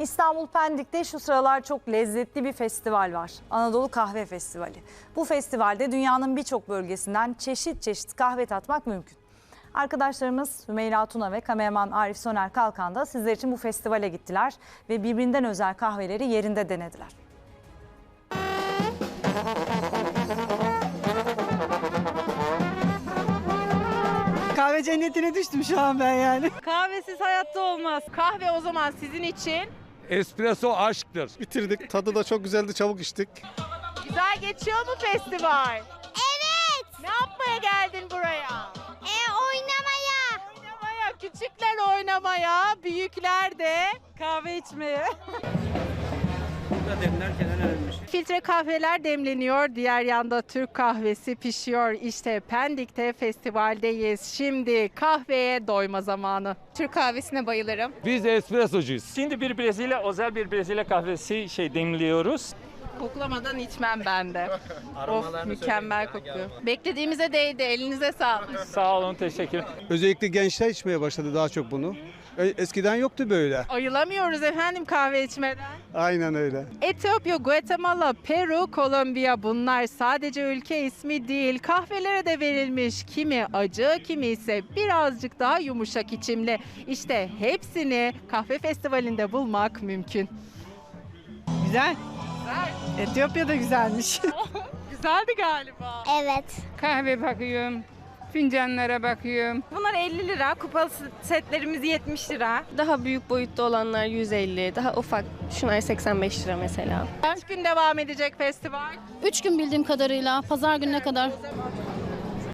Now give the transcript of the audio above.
İstanbul Pendik'te şu sıralar çok lezzetli bir festival var. Anadolu Kahve Festivali. Bu festivalde dünyanın birçok bölgesinden çeşit çeşit kahve tatmak mümkün. Arkadaşlarımız Hümeyra Tuna ve kameraman Arif Soner Kalkan da sizler için bu festivale gittiler ve birbirinden özel kahveleri yerinde denediler. Kahve cennetine düştüm şu an ben yani. Kahvesiz hayatta olmaz. Kahve o zaman sizin için Espresso aşktır. bitirdik. Tadı da çok güzeldi. Çabuk içtik. güzel geçiyor mu festival? Evet. Ne yapmaya geldin buraya? E, oynamaya. Oynamaya, küçükler oynamaya, büyükler de Kahve içmeye. Filtre kahveler demleniyor, diğer yanda Türk kahvesi pişiyor. İşte Pendik'te festivaldeyiz. Şimdi kahveye doyma zamanı. Türk kahvesine bayılırım. Biz espressocuyuz. Şimdi bir Brezilya, özel bir Brezilya kahvesi şey demliyoruz. Koklamadan içmem ben de. of mükemmel kokuyor. Beklediğimize değdi. Elinize sağlık. Sağ olun, teşekkür. Özellikle gençler içmeye başladı daha çok bunu. E- Eskiden yoktu böyle. Ayılamıyoruz efendim kahve içmeden. Aynen öyle. Etiyopya, Guatemala, Peru, Kolombiya bunlar sadece ülke ismi değil. Kahvelere de verilmiş kimi acı, kimi ise birazcık daha yumuşak içimli. İşte hepsini kahve festivalinde bulmak mümkün. Güzel. Etiyopya da güzelmiş. Güzeldi galiba. Evet. Kahve bakıyorum, fincanlara bakıyorum. Bunlar 50 lira. Kupalı setlerimiz 70 lira. Daha büyük boyutta olanlar 150. Daha ufak. Şunlar 85 lira mesela. Kaç gün devam edecek festival? Üç gün bildiğim kadarıyla pazar gününe kadar.